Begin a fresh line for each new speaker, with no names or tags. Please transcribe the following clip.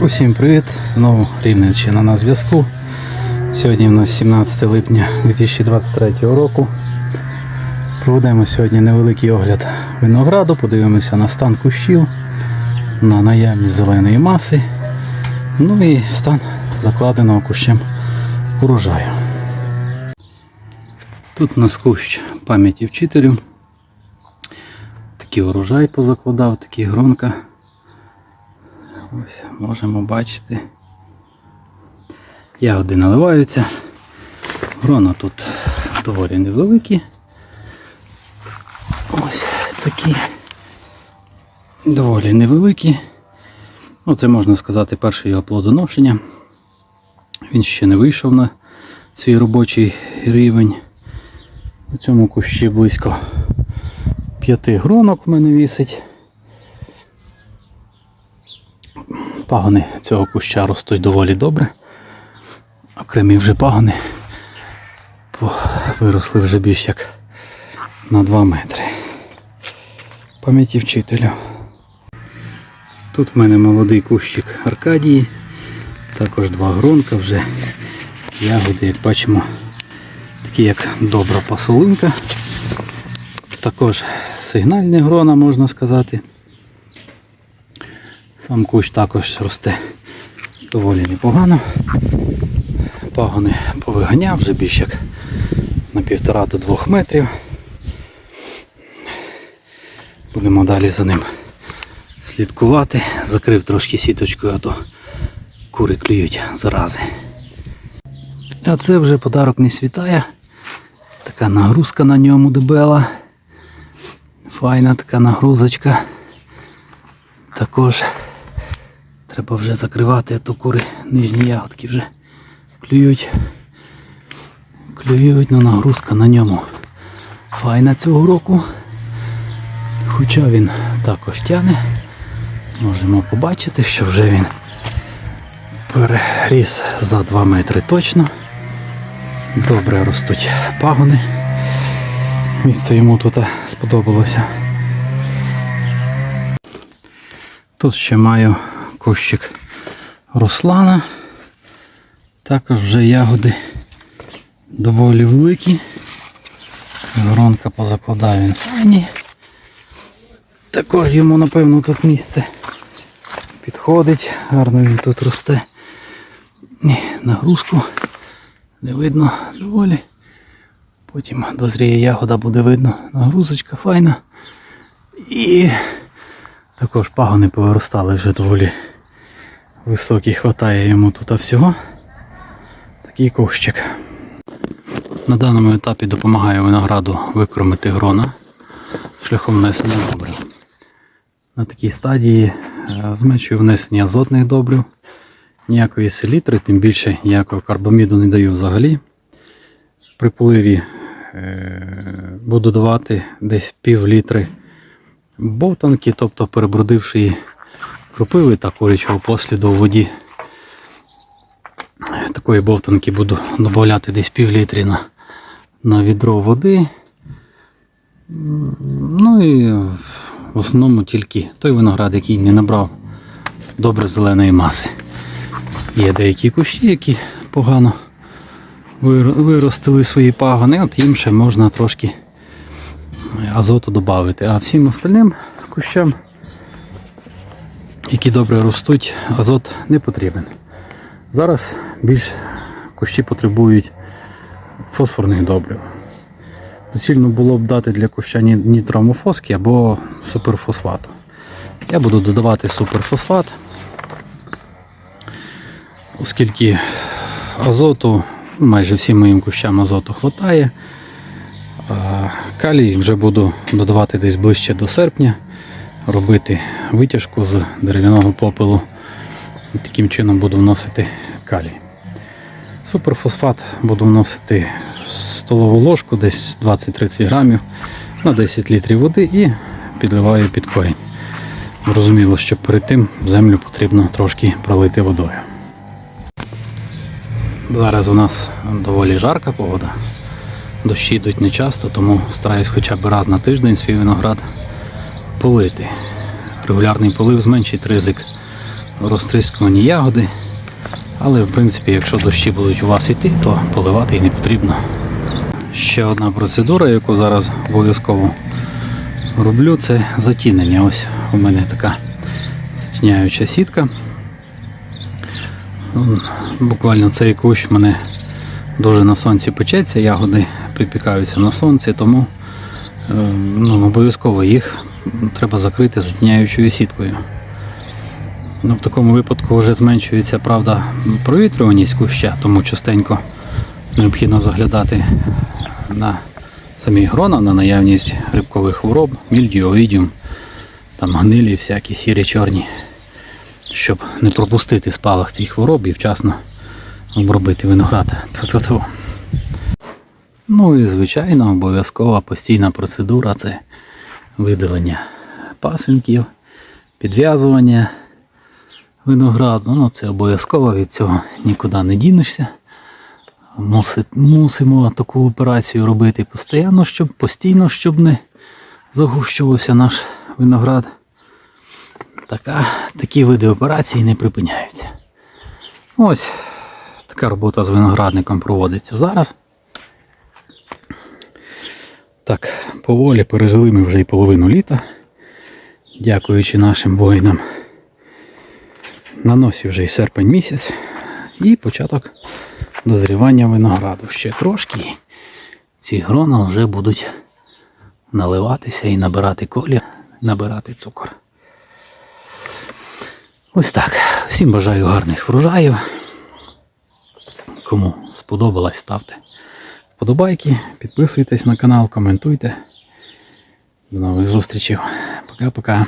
Усім привіт! Знову Рівненщина на зв'язку. Сьогодні у нас 17 липня 2023 року. Проведемо сьогодні невеликий огляд винограду, подивимося на стан кущів, на наявність зеленої маси, ну і стан закладеного кущем урожаю. Тут у нас кущ пам'яті вчителю. Такий урожай позакладав, такі гронка. Ось можемо бачити. Ягоди наливаються. Грона тут доволі невеликі. Ось такі доволі невеликі. Ну, це можна сказати перше його плодоношення. Він ще не вийшов на свій робочий рівень. У цьому кущі близько п'яти гронок в мене вісить. Пагони цього куща ростуть доволі добре. Окремі вже пагони виросли вже більш як на 2 метри. Пам'яті вчителю. Тут в мене молодий кущик Аркадії. Також два гронка вже. Ягоди, як бачимо, такі як добра пасолинка. Також сигнальні грона, можна сказати. Сам кущ також росте доволі непогано. Пагони повиганяв вже більш як на півтора до двох метрів. Будемо далі за ним слідкувати. Закрив трошки сіточкою, а то кури клюють зарази. А це вже подарок не світає. Така нагрузка на ньому дебела. Файна така нагрузочка. Також треба вже закривати, а то кури нижні ягодки вже клюють. Клюють, ну нагрузка на ньому. Файна цього року. Хоча він також тяне. Можемо побачити, що вже він переріс за 2 метри точно. Добре ростуть пагони. Місце йому тут сподобалося. Тут ще маю кущик Руслана. Також вже ягоди доволі великі. Гронка позакладав він. Також йому, напевно, тут місце підходить. Гарно він тут росте. Ні, нагрузку не видно доволі. Потім дозріє ягода, буде видно. Нагрузочка файна. І також пагони повиростали вже доволі високі, хватає йому тут всього. Такий ковщик. На даному етапі допомагає винограду викормити грона шляхом внесення добрив. На такій стадії е, зменшую внесення азотних добрив, ніякої селітри, тим більше ніякого карбаміду не даю взагалі. При поливі е, буду давати десь пів літри бовтанки, тобто перебрудивши її кропиви та курячого посліду у воді. Такої бовтанки буду додати десь пів літрі на, на відро води. Ну і в основному тільки той виноград, який не набрав добре зеленої маси. Є деякі кущі, які погано виростили свої пагони, от їм ще можна трошки азоту додати. А всім остальним кущам, які добре ростуть, азот не потрібен. Зараз більш кущі потребують фосфорних добрив. Доцільно було б дати для куща ні- нітроамофоски або суперфосфату. Я буду додавати суперфосфат, оскільки азоту, майже всім моїм кущам азоту вистачає. Калій вже буду додавати десь ближче до серпня, робити витяжку з дерев'яного попелу. І Таким чином буду вносити калій. Суперфосфат буду вносити столову ложку, десь 20-30 грамів на 10 літрів води і підливаю під корінь. Зрозуміло, що перед тим землю потрібно трошки пролити водою. Зараз у нас доволі жарка погода. Дощі йдуть не часто, тому стараюсь хоча б раз на тиждень свій виноград полити. Регулярний полив зменшить ризик розтрискувані ягоди. Але в принципі, якщо дощі будуть у вас йти, то поливати і не потрібно. Ще одна процедура, яку зараз обов'язково роблю, це затінення. Ось у мене така затіняюча сітка. Буквально цей кущ мене дуже на сонці печеться, ягоди припікаються на сонці, тому е, ну, обов'язково їх треба закрити затіняючою сіткою. Ну, в такому випадку вже зменшується, правда, провітрюваність куща, тому частенько необхідно заглядати на самі грона, на наявність грибкових хвороб, мільдію, там гнилі всякі сірі чорні, щоб не пропустити спалах цих хвороб і вчасно обробити виноград. Ту-ту-ту. Ну і звичайно, обов'язкова постійна процедура це видалення пасинків, підв'язування винограду. Ну, це обов'язково від цього нікуди не дінешся. Мусимо таку операцію робити постійно, щоб постійно, щоб не загущувався наш виноград. Така, такі види операцій не припиняються. Ось така робота з виноградником проводиться зараз. Так, поволі пережили ми вже і половину літа, дякуючи нашим воїнам. На носі вже і серпень місяць і початок дозрівання винограду. Ще трошки. Ці грона вже будуть наливатися і набирати колір, набирати цукор. Ось так. Всім бажаю гарних врожаїв. Кому сподобалось, ставте вподобайки, підписуйтесь на канал, коментуйте. До нових зустрічей. Пока-пока.